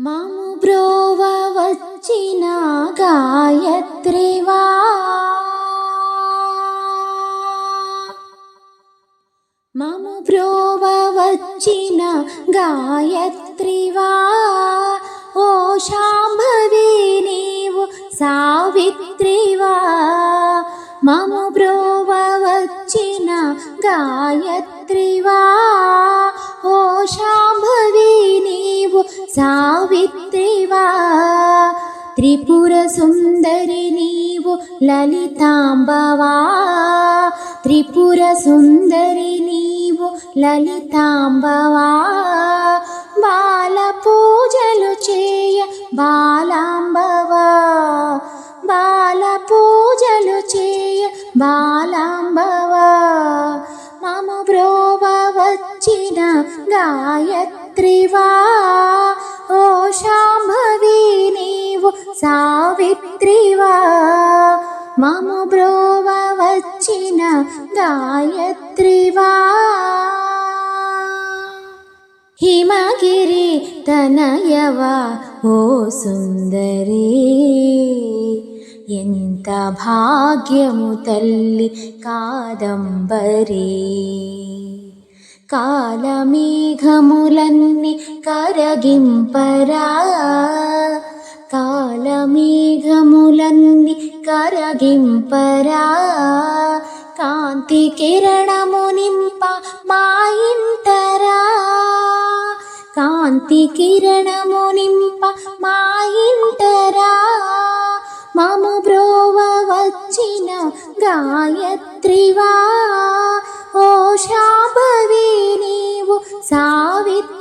మాము బ్రోవ వచ్చిన గాయత్రివా మాము బ్రోవ వచ్చిన గాయత్రివా ఓ శాంభవి నీవు సావిత్రివా మము బ్రోవ వచ్చిన గాయత్రివా సావిత్రివా త్రిపుర సుందరి నీవు లలితాంబవా త్రిపుర సుందరి నీవు లలితాంబవా బాల పూజలు చేయ బాలాంబవా బాల పూజలు చేయ బాలాంబవా మమ బ్రోవ వచ్చిన గాయత్రి त्रि वा? ओशाम्भवीनी वो सावित्रि वा? मम ब्रोमवचिन गायत्रि वा? हिमगिरितनय वा? ओ सुन्दरी यन्तभाग्यमुतल्लि कादम्बरी కాలమేఘములన్నీ కరగింపరా. కాలమేఘములన్నీ కరగింపరా. కాంతి కిరణము నింప మా ఇంటరా కాంతి కిరణము నింప మా ఇంటరా మమ బ్రోవ వచ్చిన గాయత్రివా. ఓ శాంభవి சாவித்